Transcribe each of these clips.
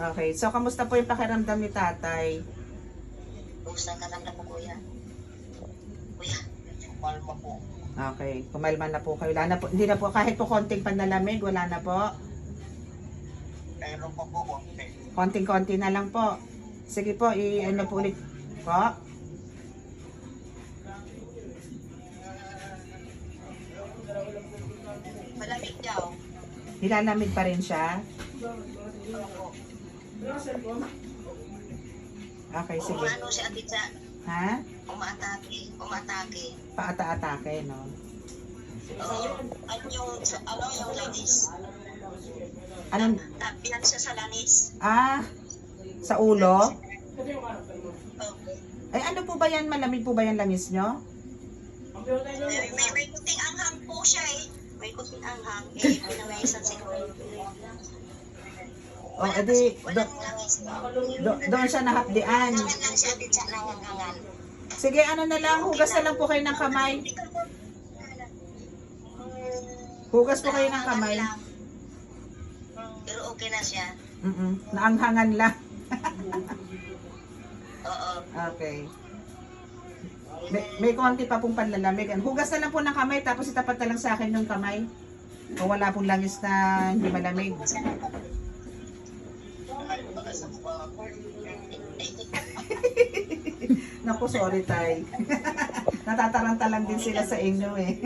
Okay, so kamusta po yung pakiramdam ni tatay? Kumusta ka lang na po, kuya? Kuya, Palma po. Okay, kumalma na po kayo. Wala na po, hindi na po, kahit po konting panlalamig, wala na po. Meron pa po konti. Konting-konti na lang po. Sige po, i-ano po ulit po. malamig daw. Nilalamig pa rin siya. Okay, sige. Umano si Ate Cha, Ha? umatake, umatake. Paata-atake, no? Oo. Ano yung, ano yung lanis? Anong, Tapian siya sa lanis. ah, sa ulo? Ay, ano po ba yan? Malamig po ba yan langis nyo? May, may, may kuting anghang po siya eh. May kuting anghang. Eh, pinamaisan siguro. O, edi, do, do, doon siya nahapdian. Sige, ano na lang, hugas na lang po kayo ng kamay. Hugas po kayo ng kamay. Pero okay na siya. Mm Naanghangan lang. Oo. Okay. May, may konti pa pong panlalamig. Hugas na lang po ng kamay, tapos itapat na lang sa akin yung kamay. Kung wala pong langis na hindi malamig. Naku, sorry tay. Natataranta lang din sila sa inyo eh.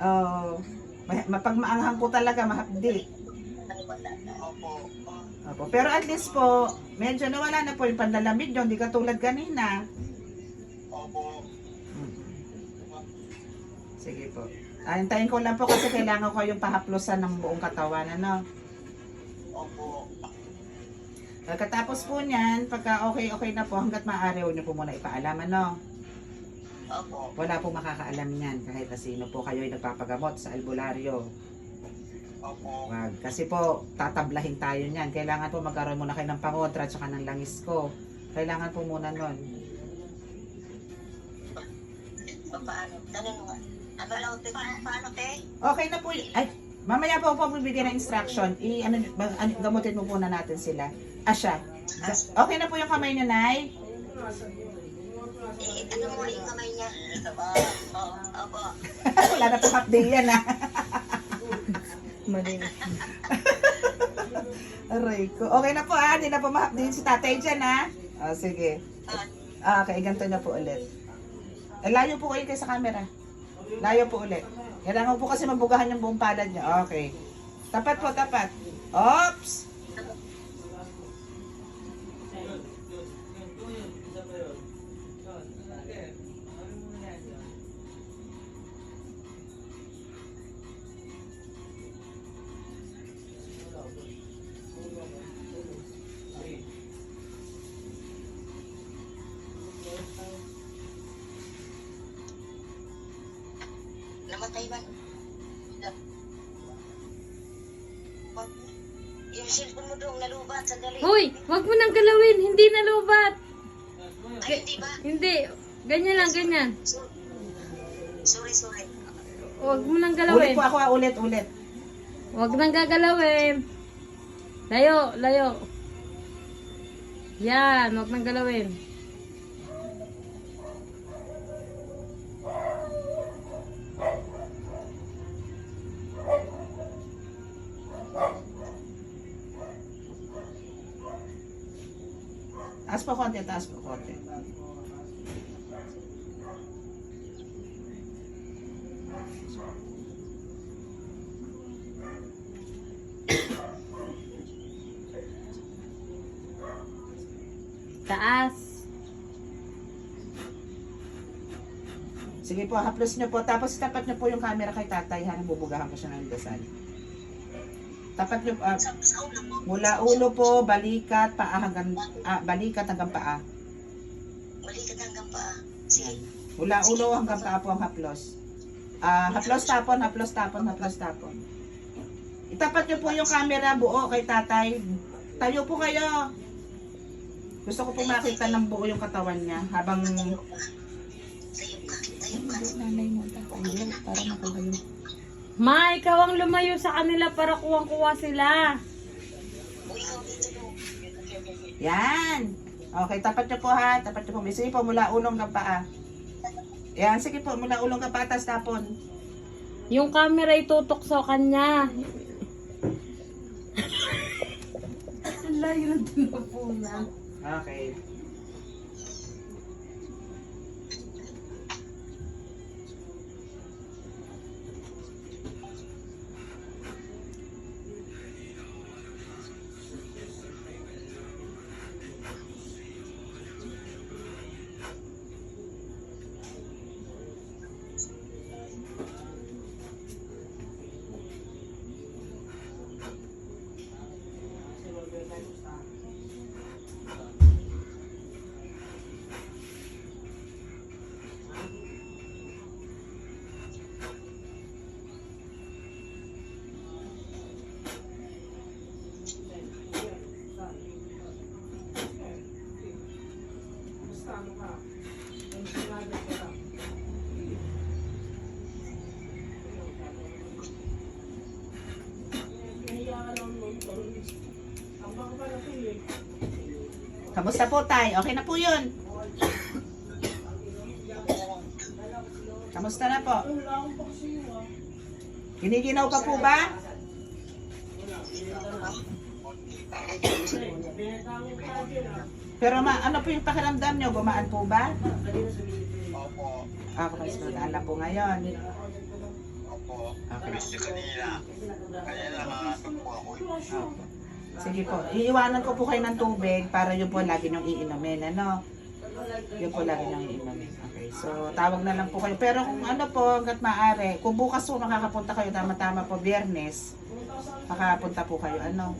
Oh, ma- mapag maanghang po talaga, mahapdi. Opo. Opo. Pero at least po, medyo nawala na po yung panlalamig nyo, hindi katulad kanina. Opo. Sige po. Hintayin ko lang po kasi kailangan ko yung pahaplosan ng buong katawan, ano? Opo. Pagkatapos po niyan, pagka okay-okay na po, hanggat maaari, huwag niyo po muna ipaalam, ano? Opo. Wala po makakaalam niyan kahit na sino po kayo ay nagpapagamot sa albularyo. Opo. Wag. Kasi po, tatablahin tayo niyan. Kailangan po magkaroon muna kayo ng pangontra at saka ng langis ko. Kailangan po muna nun. O paano? Mo nga. Ano lang, te? Paano, paano, te? Okay na po. y- Ay, mamaya po po bibigyan ng instruction. I, ano, ano, gamutin mo muna natin sila. Siya. Ga- Okay na po yung kamay niya, Nay? Eh, ano mo yung kamay niya? Oo, opo. Wala na po half day yan, ah. Mali. Aray ko. Okay na po, ah. Hindi na po ma-half day si tatay dyan, ah. Ah, sige. Ah, okay, ganito na po ulit. Eh, layo po kayo kayo sa camera. Layo po ulit. Kailangan po kasi mabugahan yung buong palad niya. Okay. Tapat po, tapat. Oops! Wag- Yung cellphone mo doon, nalubat, sandali. Hoy, wag mo nang galawin. Hindi nalubat. Ay, hindi ba? Hindi. Ganyan lang, ganyan. Sorry, sorry. Wag mo nang Ulit galawin. po ako, ah. ulit, ulit. Wag nang gagalawin. Layo, layo. Yan, wag nang galawin. Taas po konti, taas po konti. Taas. Sige po, haplos niyo po. Tapos tapat niyo po yung camera kay tatay. Ha, bubugahan ko siya ng dasal. Tapat ulo mo. mula ulo po, balikat, paa hanggang, ah, balikat hanggang paa. Balikat hanggang paa. Sige. Mula ulo hanggang paa po ang haplos. Ah, haplos tapon, haplos tapon, haplos tapon. Itapat niyo po yung camera buo kay tatay. Tayo po kayo. Gusto ko po makita ng buo yung katawan niya habang Tayo ka. Tayo ka. Tayo ka. nanay mo tatay para makagayon. Ma, ikaw ang lumayo sa kanila para kuwang-kuwa sila. Yan. Okay, tapat nyo po ha. Tapat nyo po. May sige po mula ulong ng paa. Yan, sige po. Mula ulong ng paa, tas tapon. Yung camera itutok sa kanya. Ang layo ng tinapunan. Okay. Kamusta po, Tay? Okay na po yun. Kamusta na po? Giniginaw pa po ba? Pero ma, ano po yung pakiramdam nyo? Gumaan po ba? Opo. Ah, mas magaan na po ngayon. Opo. Okay. Miss kanina. Kaya nakakatag po ako. Sige po. Iiwanan ko po kayo ng tubig para yun po lagi niyong iinumin. Ano? Yun po lagi niyong iinumin. Okay. So, tawag na lang po kayo. Pero kung ano po, hanggat maaari, kung bukas po makakapunta kayo, tama-tama po, biyernes, makapunta po kayo. Ano?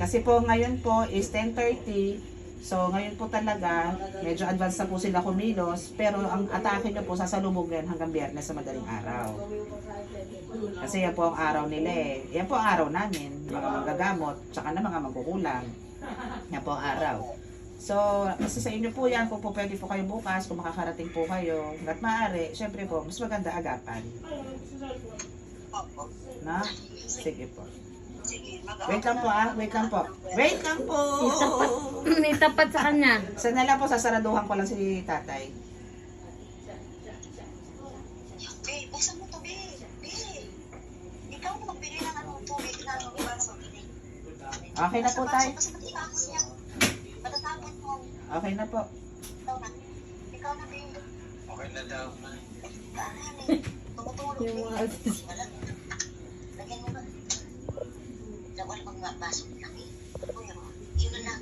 Kasi po ngayon po is 10.30. So ngayon po talaga, medyo advance na po sila kumilos. Pero ang atake nyo po sasalubog yan hanggang biyernes sa madaling araw. Kasi yan po ang araw nila eh. Yan po ang araw namin, mga manggagamot, tsaka na mga magkukulang. Yan po ang araw. So, kasi sa inyo po yan, kung po pwede po kayo bukas, kung makakarating po kayo, hanggat maaari, syempre po, mas maganda agapan. Na? Sige po. Wait lang po ah, wait lang po. Wait lang po! Itapat sa kanya. Sa na lang po, sasaraduhan ko lang si tatay. Be, buksan mo to, Be. Be. Ikaw na magbili ng ano, tubig na ano, iba sa pinig. Okay na po, tay. Kasi ba't itakos niya? Matatapon mo. Okay na po. Ikaw na. Ikaw na. Okay na daw. Mga- Wala. nga, pasok na kayo. Pero, yun na.